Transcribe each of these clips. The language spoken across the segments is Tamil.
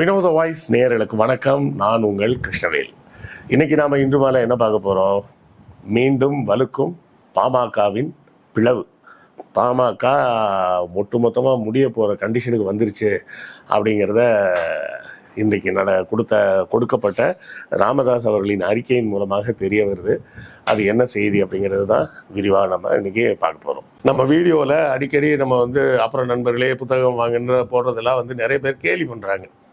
வினோத வாய்ஸ் நேயர்களுக்கு வணக்கம். நான் உங்கள் கிருஷ்ணவேல். இன்னைக்கு நாம இன்று மாலை என்ன பார்க்க போறோம்? மீண்டும் வலுக்கும் பாமகவின் பிளவு. பாமக ஒட்டுமொத்தமா முடிய போற கண்டிஷனுக்கு வந்துருச்சு அப்படிங்கிறத இன்றைக்கு நட கொடுத்த கொடுக்கப்பட்ட ராமதாஸ் அவர்களின் அறிக்கையின் மூலமாக தெரிய வருது. அது என்ன செய்தி அப்படிங்கிறது தான் விரிவாக நம்ம இன்னைக்கு பார்க்க போகிறோம் நம்ம வீடியோவில் அடிக்கடி நம்ம வந்து அப்புறம் நண்பர்களே புத்தகம் வாங்குன்ற போடுறதெல்லாம் வந்து நிறைய பேர் கேலி பண்ணுறாங்க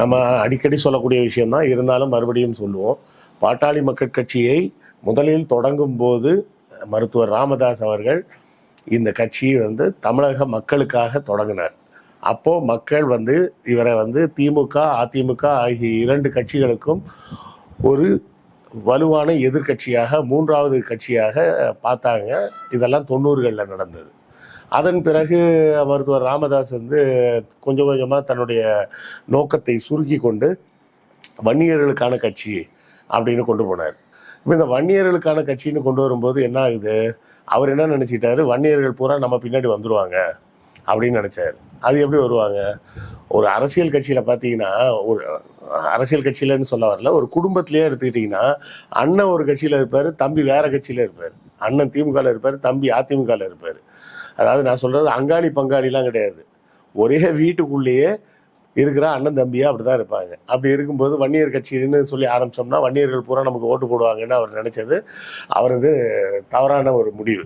நம்ம அடிக்கடி சொல்லக்கூடிய விஷயம்தான். இருந்தாலும் மறுபடியும் சொல்லுவோம். பாட்டாளி மக்கள் கட்சியை முதலில் தொடங்கும் போது மருத்துவர் ராமதாஸ் அவர்கள் இந்த கட்சியை வந்து தமிழக மக்களுக்காக தொடங்கினார். அப்போ மக்கள் வந்து இவரை வந்து திமுக அதிமுக ஆகிய இரண்டு கட்சிகளுக்கும் ஒரு வலுவான எதிர்க்கட்சியாக மூன்றாவது கட்சியாக பார்த்தாங்க. இதெல்லாம் தொண்ணூறுகளில் நடந்தது. அதன் பிறகு மருத்துவர் ராமதாஸ் வந்து கொஞ்சம் கொஞ்சமாக தன்னுடைய நோக்கத்தை சுருக்கி கொண்டு வன்னியர்களுக்கான கட்சி அப்படின்னு கொண்டு போனார். இப்போ இந்த வன்னியர்களுக்கான கட்சின்னு கொண்டு வரும்போது என்ன ஆகுது? அவர் என்ன நினச்சிட்டாரு? வன்னியர்கள் பூரா நம்ம பின்னாடி வந்துடுவாங்க அப்படின்னு நினச்சார். அது எப்படி வருவாங்க? ஒரு அரசியல் கட்சியில் பார்த்தீங்கன்னா ஒரு அரசியல் கட்சியிலன்னு சொல்ல வரல ஒரு குடும்பத்திலேயே எடுத்துக்கிட்டிங்கன்னா அண்ணன் ஒரு கட்சியில் இருப்பார் தம்பி வேற கட்சியில் இருப்பார். அண்ணன் திமுகவில் இருப்பார் தம்பி அதிமுகவில் இருப்பார். அதாவது நான் சொல்கிறது அங்காளி பங்காளிலாம் கிடையாது. ஒரே வீட்டுக்குள்ளேயே இருக்கிற அண்ணன் தம்பியா அப்படிதான் இருப்பாங்க. அப்படி இருக்கும்போது வன்னியர் கட்சின்னு சொல்லி ஆரம்பிச்சோம்னா வன்னியர்கள் பூரா நமக்கு ஓட்டு போடுவாங்கன்னு அவர் நினைச்சது. அவரது தவறான ஒரு முடிவு.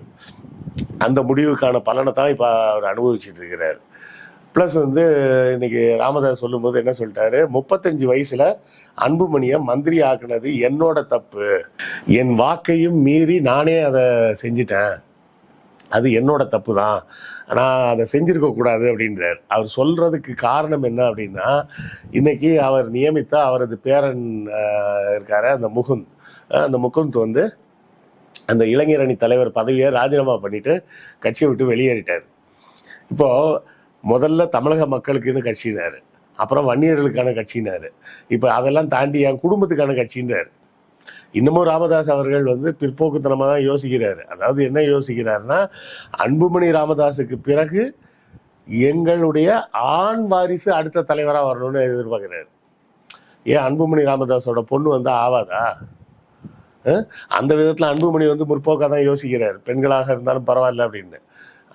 அந்த முடிவுக்கான பலனை தான் இப்போ அவர் அனுபவிச்சுட்டு இருக்கிறார். ப்ளஸ் வந்து இன்னைக்கு ராமதாஸ் சொல்லும்போது என்ன சொல்லிட்டாரு? முப்பத்தஞ்சு வயசுல அன்புமணியை மந்திரி ஆக்குனது என்னோட தப்பு. என் வாக்கையும் மீறி நானே அதை செஞ்சிட்டேன். அது என்னோட தப்பு தான் ஆனால் அதை செஞ்சிருக்க கூடாது அப்படின்றார். அவர் சொல்றதுக்கு காரணம் என்ன அப்படின்னா இன்னைக்கு அவர் நியமித்த அவரது பேரன் இருக்கார் இருக்காரு அந்த முகுந்த். அந்த முகுந்த் வந்து அந்த இளைஞர் அணி தலைவர் பதவியை ராஜினாமா பண்ணிட்டு கட்சியை விட்டு வெளியேறிட்டார். இப்போ முதல்ல தமிழக மக்களுக்குன்னு கட்சினாரு. அப்புறம் வன்னியர்களுக்கான கட்சினாரு. இப்போ அதெல்லாம் தாண்டி என் குடும்பத்துக்கான கட்சின்றார். இன்னமும் ராமதாஸ் அவர்கள் வந்து பிற்போக்குத்தனமாக தான் யோசிக்கிறாரு. அதாவது என்ன யோசிக்கிறாருன்னா அன்புமணி ராமதாஸுக்கு பிறகு எங்களுடைய ஆண் வாரிசு அடுத்த தலைவராக வரணும்னு எதிர்பார்க்கிறாரு. ஏன் அன்புமணி ராமதாஸோட பொண்ணு வந்து ஆவாதா? அந்த விதத்தில் அன்புமணி வந்து முற்போக்காக தான் யோசிக்கிறார். பெண்களாக இருந்தாலும் பரவாயில்ல அப்படின்னு.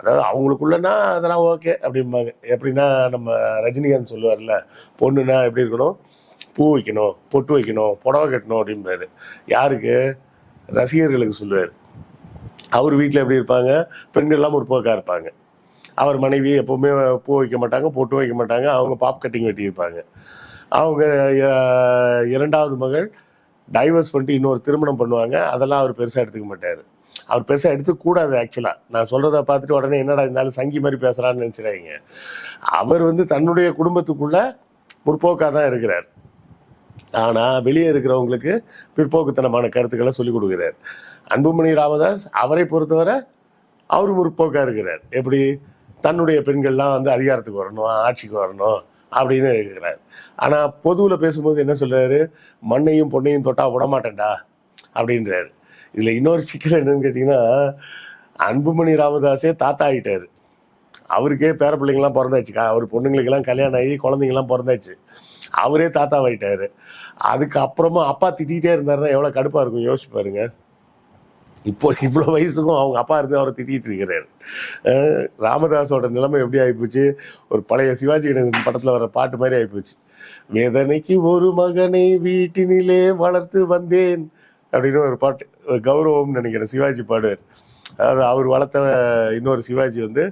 அதாவது அவங்களுக்குள்ளனா அதெல்லாம் ஓகே அப்படிம்பாங்க. எப்படின்னா நம்ம ரஜினிகாந்த் சொல்லுவார்ல பொண்ணுன்னா எப்படி இருக்கணும்? பூ வைக்கணும் பொட்டு வைக்கணும் புடவை கட்டணும் அப்படிம்பாரு. யாருக்கு? ரசிகர்களுக்கு சொல்லுவார். அவர் வீட்டில் எப்படி இருப்பாங்க? பெண்கள்லாம் முற்போக்காக இருப்பாங்க. அவர் மனைவி எப்பவுமே பூ வைக்க மாட்டாங்க பொட்டு வைக்க மாட்டாங்க அவங்க பாப் கட்டிங் வெட்டியிருப்பாங்க அவங்க இரண்டாவது மகள் டைவர்ஸ் பண்ணிட்டு இன்னொரு திருமணம் பண்ணுவாங்க. அதெல்லாம் அவர் பெருசாக எடுத்துக்க மாட்டார். அவர் பெருசாக எடுத்துக்கூடாது ஆக்சுவலாக நான் சொல்கிறத பார்த்துட்டு உடனே என்னடா இருந்தாலும் சங்கி மாதிரி பேசுகிறான்னு நினச்சிடாங்க அவர் வந்து தன்னுடைய குடும்பத்துக்குள்ளே முற்போக்காக தான் இருக்கிறார். ஆனால் வெளியே இருக்கிறவங்களுக்கு பிற்போக்குத்தனமான கருத்துக்களை சொல்லிக் கொடுக்குறார். அன்புமணி ராமதாஸ் அவரை பொறுத்தவரை அவர் முற்போக்காக இருக்கிறார். எப்படி? தன்னுடைய பெண்கள்லாம் வந்து அதிகாரத்துக்கு வரணும் ஆட்சிக்கு வரணும் அப்படின்னு இருக்கிறார். ஆனால் பொதுவில் பேசும்போது என்ன சொல்கிறாரு மண்ணையும் பொண்ணையும் தொட்டா விட மாட்டேன்டா அப்படின்றாரு. இதில் இன்னொரு சிக்கல் என்னன்னு கேட்டிங்கன்னா அன்புமணி ராமதாஸே தாத்தா ஆகிட்டார் அவருக்கே பேர பிள்ளைங்களாம் பிறந்தாச்சுக்கா. அவர் பொண்ணுங்களுக்கெல்லாம் கல்யாணம் ஆகி குழந்தைங்களாம் பிறந்தாச்சு. அவரே தாத்தாவாயிட்டாரு அதுக்கப்புறமா அப்பா திட்டிகிட்டே இருந்தாருன்னா எவ்வளோ கடுப்பாக இருக்கும்? யோசிச்சு பாருங்க. இப்போ இவ்வளோ வயசுக்கும் அவங்க அப்பா இருந்து அவரை திட்டிகிட்டு இருக்கிறாரு. ராமதாஸோட நிலைமை எப்படி ஆகிப்போச்சு ஒரு பழைய சிவாஜி கணேசன் படத்தில் வர பாட்டு மாதிரி ஆகிப்போச்சு வேதனைக்கு ஒரு மகனை வீட்டினிலே வளர்த்து வந்தேன் அப்படின்னு ஒரு பாட்டு கௌரவம்னு நினைக்கிறேன் சிவாஜி பாடுவார். அதாவது அவர் வளர்த்த இன்னொரு சிவாஜி வந்து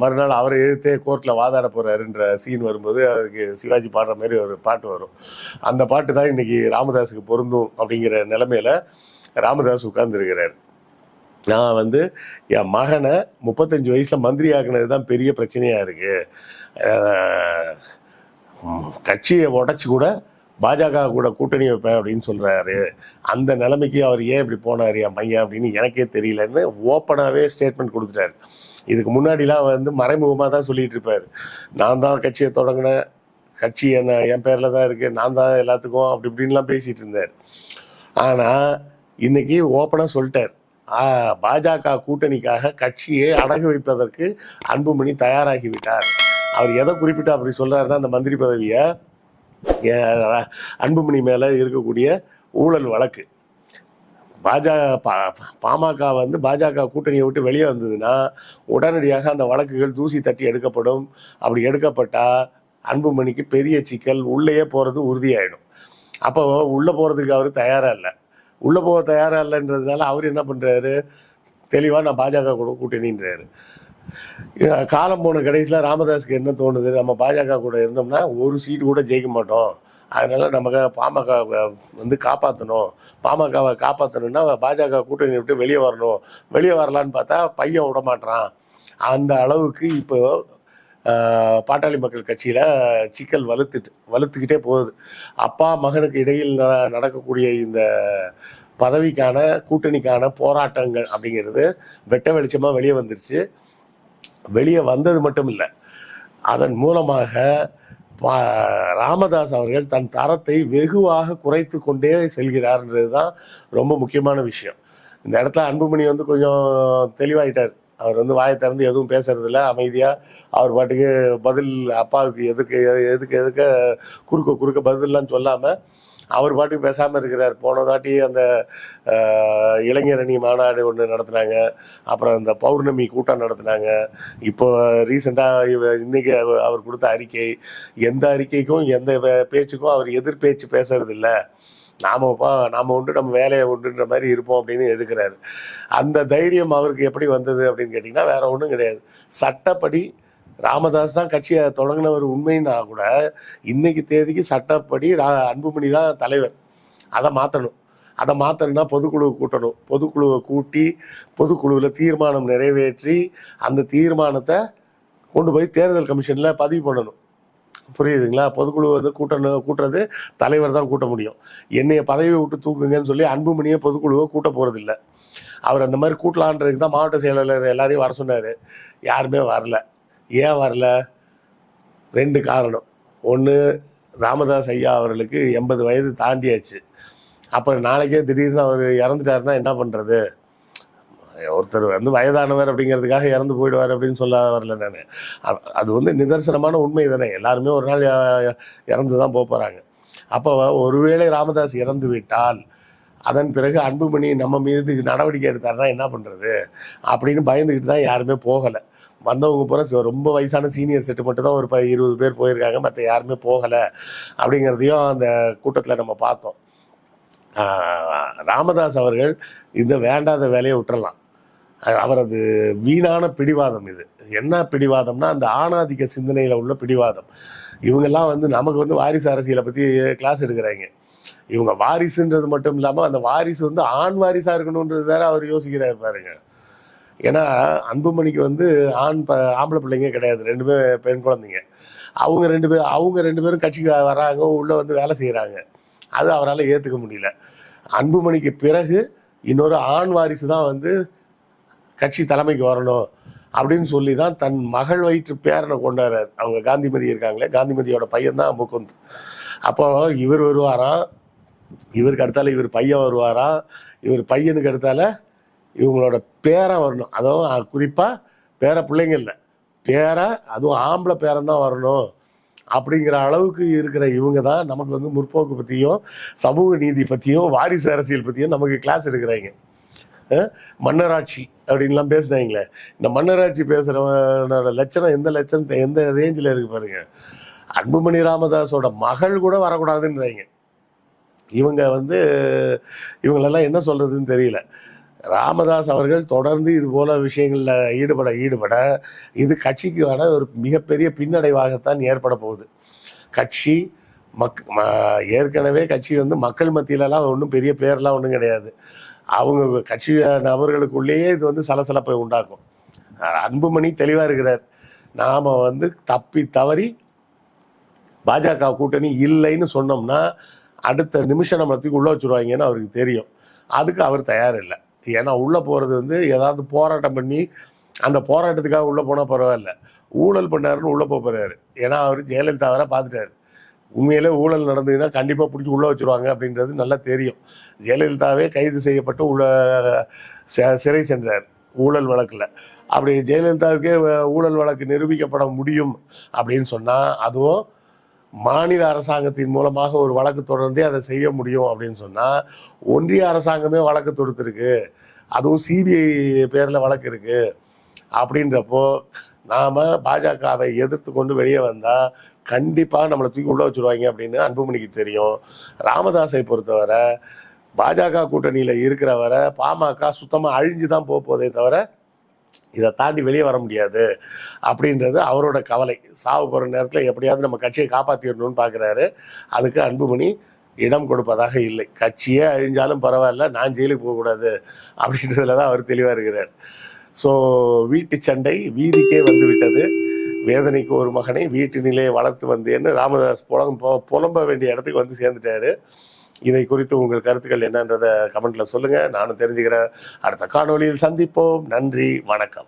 மறுநாள் அவரை எதிர்த்தே கோர்ட்டில் வாதாட போகிறாருன்ற சீன் வரும்போது அதுக்கு சிவாஜி பாடுற மாதிரி ஒரு பாட்டு வரும். அந்த பாட்டு தான் இன்னைக்கு ராமதாஸுக்கு பொருந்தும் அப்படிங்கிற நிலமையில ராமதாஸ் உட்கார்ந்துருக்கிறார். நான் வந்து என் மகனை முப்பத்தஞ்சு வயசுல மந்திரி ஆக்குனது தான் பெரிய பிரச்சனையா இருக்கு. கட்சியை உடச்சி கூட பாஜக கூட கூட்டணி வைப்பேன் அப்படின்னு சொல்றாரு. அந்த நிலைமைக்கு அவர் ஏன் இப்படி போனார் என் பையன் அப்படின்னு எனக்கே தெரியலன்னு ஓப்பனாகவே ஸ்டேட்மெண்ட் கொடுத்துட்டாரு. இதுக்கு முன்னாடிலாம் வந்து மறைமுகமாக தான் சொல்லிட்டு இருப்பார். நான் தான் கட்சியை தொடங்கினேன். கட்சி என்ன என் பேரில் தான் இருக்கு. நான் தான் எல்லாத்துக்கும் அப்படி இப்படின்லாம் பேசிட்டு இருந்தார். ஆனால் இன்னைக்கு ஓப்பனாக சொல்லிட்டார். பாஜக கூட்டணிக்காக கட்சியை அடகு வைப்பதற்கு அன்புமணி தயாராகிவிட்டார் அவர் எதை குறிப்பிட்டு அப்படி சொல்றாருன்னா அந்த மந்திரி பதவியை அன்புமணி மேலே இருக்கக்கூடிய ஊழல் வழக்கு. பாஜக பா- பாமக வந்து பாஜக கூட்டணியை விட்டு வெளியே வந்ததுன்னா உடனடியாக அந்த வழக்குகள் தூசி தட்டி எடுக்கப்படும். அப்படி எடுக்கப்பட்டா அன்புமணிக்கு பெரிய சிக்கல். உள்ளேயே போறது உறுதியாயிடும். அப்போ உள்ள போறதுக்கு அவர் தயாரா இல்லை. உள்ள போக தயாரா இல்லைன்றதுனால அவர் என்ன பண்றாரு? தெளிவா நான் பாஜக கூட கூட்டணின்றாரு. காலம் போன கடைசியில் ராமதாஸுக்கு என்ன தோணுது? நம்ம பாஜக கூட இருந்தோம்னா ஒரு சீட்டு கூட ஜெயிக்க மாட்டோம். அதனால நமக்கு பாமக வந்து காப்பாற்றணும் பாமகவை காப்பாற்றணும்னா பாஜக கூட்டணி விட்டு வெளியே வரணும். வெளியே வரலான்னு பார்த்தா பையன் விட மாட்டான் அந்த அளவுக்கு இப்போ பாட்டாளி மக்கள் கட்சியில் சிக்கல் வலுத்துட்டு வலுத்துக்கிட்டே போகுது. அப்பா மகனுக்கு இடையில் ந- நடக்கக்கூடிய இந்த பதவிக்கான கூட்டணிக்கான போராட்டங்கள் அப்படிங்கிறது வெட்ட வெளிச்சமாக வெளியே வந்துருச்சு. வெளியே வந்தது மட்டும் இல்லை. அதன் மூலமாக ராமதாஸ் அவர்கள் தன் தரத்தை வெகுவாக குறைத்து கொண்டே செல்கிறார்ன்றது தான் ரொம்ப முக்கியமான விஷயம். இந்த இடத்துல அன்புமணி வந்து கொஞ்சம் தெளிவாயிட்டார். அவர் வந்து வாயை திறந்து எதுவும் பேசுறதில்ல அமைதியாக அவர் பாட்டுக்கு பதில் அப்பாவுக்கு எதுக்கு எதுக்கு எதுக்கு குறுக்க குறுக்க பதிலெலாம் சொல்லாமல் அவர் பாட்டுக்கு பேசாமல் இருக்கிறார். போன தாட்டி அந்த இளைஞரணி மாநாடு ஒன்று நடத்துனாங்க. அப்புறம் இந்த பௌர்ணமி கூட்டம் நடத்துனாங்க. இப்போ ரீசெண்டாக இன்னைக்கு அவர் கொடுத்த அறிக்கை எந்த அறிக்கைக்கும் எந்த வே- பேச்சுக்கும் அவர் எதிர் பேச்சு பேசுறது இல்ல நாம பா- நாம உண்டு நம்ம வேலையை உண்டுன்ற மாதிரி இருப்போம் அப்படின்னு இருக்கிறாரு அந்த தைரியம் அவருக்கு எப்படி வந்தது அப்படின்னு கேட்டிங்கன்னா வேற ஒன்றும் கிடையாது. சட்டப்படி ராமதாஸ் தான் கட்சியை தொடங்கினவர் உண்மைன்னா கூட இன்னைக்கு தேதிக்கு சட்டப்படி அன்புமணி தான் தலைவர். அதை மாற்றணும் அதை மாற்றணும்னா பொதுக்குழு கூட்டணும். பொதுக்குழுவை கூட்டி பொதுக்குழுவில் தீர்மானம் நிறைவேற்றி அந்த தீர்மானத்தை கொண்டு போய் தேர்தல் கமிஷனில் பதிவு பண்ணணும். புரியுதுங்களா? பொதுக்குழு வந்து கூட்டணும் கூட்டுறது தலைவர் தான் கூட்ட முடியும். என்னைய பதவியை விட்டு தூக்குங்கன்னு சொல்லி அன்புமணியை பொதுக்குழுவை கூட்ட போகிறதில்ல அவர் அந்த மாதிரி கூட்டலான்றதுக்கு தான் மாவட்ட செயலாளர் எல்லாரையும் வர சொன்னார். யாருமே வரல. ஏன் வரல? ரெண்டு காரணம். ஒன்று ராமதாஸ் ஐயா அவர்களுக்கு எண்பது வயது தாண்டியாச்சு. அப்புறம் நாளைக்கே திடீர்னு அவர் இறந்துட்டாருன்னா என்ன பண்ணுறது ஒருத்தர் வந்து வயதானவர் அப்படிங்கிறதுக்காக இறந்து போயிடுவார் அப்படின்னு சொல்ல வரல நான். அது வந்து நிதர்சனமான உண்மை தானே. எல்லாருமே ஒரு நாள் இறந்து தான் போக போகிறாங்க அப்போ ஒருவேளை ராமதாஸ் இறந்து விட்டால் அதன் பிறகு அன்புமணி நம்ம மீது நடவடிக்கை எடுத்தாருன்னா என்ன பண்ணுறது அப்படின்னு பயந்துக்கிட்டு தான் யாருமே போகலை. வந்தவங்க பூரா ரொம்ப வயசான சீனியர் செட்டு மட்டும் தான் ஒரு ப இருபது பேர் போயிருக்காங்க. மற்ற யாருமே போகலை அப்படிங்கிறதையும் அந்த கூட்டத்தில் நம்ம பார்த்தோம். ராமதாஸ் அவர்கள் இந்த வேண்டாத வேலையை விட்டுறலாம். அவரது வீணான பிடிவாதம் இது. என்ன பிடிவாதம்னா அந்த ஆணாதிக்க சிந்தனையில் உள்ள பிடிவாதம். இவங்கெல்லாம் வந்து நமக்கு வந்து வாரிசு அரசியலை பற்றி கிளாஸ் எடுக்கிறாங்க. இவங்க வாரிசுன்றது மட்டும் இல்லாமல் அந்த வாரிசு வந்து ஆண் வாரிசாக இருக்கணுன்றது வேற அவர் யோசிக்கிறார் பாருங்க. ஏன்னா அன்புமணிக்கு வந்து ஆண் ப ஆம்பளை பிள்ளைங்க கிடையாது. ரெண்டுமே பெண் குழந்தைங்க. அவங்க ரெண்டு பேர் அவங்க ரெண்டு பேரும் கட்சிக்கு வராங்க உள்ளே வந்து வேலை செய்கிறாங்க அது அவரால் ஏற்றுக்க முடியல. அன்புமணிக்கு பிறகு இன்னொரு ஆண் வாரிசு தான் வந்து கட்சி தலைமைக்கு வரணும் அப்படின்னு சொல்லி தான் தன் மகள் வயிற்று பேரனை கொண்டாடுறார் அவங்க காந்திமதி இருக்காங்களே காந்திமதியோட பையன் தான் முகுந்த். அப்போ இவர் வருவாராம் இவருக்கு அடுத்தால இவர் பையன் வருவாராம் இவர் பையனுக்கு அடுத்தால இவங்களோட பேரன் வரணும். அதுவும் குறிப்பாக பேர பிள்ளைங்க இல்லை. பேரை அதுவும் ஆம்பளை பேரந்தான் வரணும். அப்படிங்கிற அளவுக்கு இருக்கிற இவங்க தான் நமக்கு வந்து முற்போக்கு பற்றியும் சமூக நீதி பற்றியும் வாரிசு அரசியல் பற்றியும் நமக்கு கிளாஸ் எடுக்கிறாங்க. அஹ் மன்னராட்சி அப்படின்லாம் பேசுனாங்களே. இந்த மன்னராட்சி பேசுகிறவனோட லட்சணம் எந்த லட்சணத்தை எந்த ரேஞ்சில் இருக்கு பாருங்க. அன்புமணி ராமதாஸோட மகள் கூட வரக்கூடாதுன்றாங்க. இவங்க வந்து இவங்களெல்லாம் என்ன சொல்றதுன்னு தெரியல. ராமதாஸ் அவர்கள் தொடர்ந்து இது போல விஷயங்களில் ஈடுபட ஈடுபட இது கட்சிக்கு வர ஒரு மிகப்பெரிய பின்னடைவாகத்தான் ஏற்பட போகுது. கட்சி மக் ஏற்கனவே கட்சி வந்து மக்கள் மத்தியிலலாம் ஒன்றும் பெரிய பேர்லாம் ஒன்றும் கிடையாது. அவங்க கட்சி நபர்களுக்குள்ளேயே இது வந்து சலசலப்பை உண்டாக்கும். அன்புமணி தெளிவாக இருக்கிறார். நாம் வந்து தப்பி தவறி பாஜக கூட்டணி இல்லைன்னு சொன்னோம்னா அடுத்த நிமிஷம் நம்மளை தூக்கி உள்ளே வச்சுருவாங்கன்னு அவருக்கு தெரியும். அதுக்கு அவர் தயார் இல்லை ஏன்னா உள்ளே போகிறது வந்து ஏதாவது போராட்டம் பண்ணி அந்த போராட்டத்துக்காக உள்ளே போனால் பரவாயில்ல. ஊழல் பண்ணாருன்னு உள்ளே போக போகிறாரு ஏன்னா அவர் ஜெயலலிதா வர பார்த்துட்டாரு. உண்மையிலே ஊழல் நடந்ததுன்னா கண்டிப்பாக பிடிச்சி உள்ளே வச்சுருவாங்க அப்படின்றது நல்லா தெரியும். ஜெயலலிதாவே கைது செய்யப்பட்டு உள்ள ச- சிறை சென்றார் ஊழல் வழக்கில். அப்படி ஜெயலலிதாவுக்கே வ- ஊழல் வழக்கு நிரூபிக்கப்பட முடியும் அப்படின்னு சொன்னால் அதுவும் மாநில அரசாங்கத்தின் மூலமாக ஒரு வழக்கு தொடர்ந்தே அதை செய்ய முடியும் அப்படின்னு சொன்னால் ஒன்றிய அரசாங்கமே வழக்கு தொடுத்திருக்கு. அதுவும் சிபிஐ பேரில் வழக்கு இருக்கு. அப்படின்றப்போ நாம் பாஜகவை எதிர்த்து கொண்டு வெளியே வந்தால் கண்டிப்பாக நம்மளை தூக்கி உள்ள வச்சுருவாங்க அப்படின்னு அன்புமணிக்கு தெரியும். ராமதாஸை பொறுத்தவரை பாஜக கூட்டணியில் இருக்கிறவரை பாமக சுத்தமாக அழிஞ்சு தான் போதே தவிர இதை தாண்டி வெளியே வர முடியாது அப்படின்றது அவரோட கவலை. சாவு போகிற நேரத்தில் எப்படியாவது நம்ம கட்சியை காப்பாற்றிடணும்னு பார்க்குறாரு அதுக்கு அன்புமணி இடம் கொடுப்பதாக இல்லை. கட்சியே அழிஞ்சாலும் பரவாயில்ல நான் ஜெயிலுக்கு போகக்கூடாது அப்படின்றதுல தான் அவர் தெளிவாக இருக்கிறார். ஸோ வீட்டு சண்டை வீதிக்கே வந்து விட்டது. வேதனைக்கு ஒரு மகனை வீட்டினிலே வளர்த்து வந்தேன்னு ராமதாஸ் புலம் புலம்ப வேண்டிய இடத்துக்கு வந்து சேர்ந்துட்டாரு. இதை குறித்து உங்கள் கருத்துக்கள் என்னன்றதை கமெண்ட்ல சொல்லுங்க. நானும் தெரிஞ்சுக்கிறேன். அடுத்த காணொலியில் சந்திப்போம். நன்றி. வணக்கம்.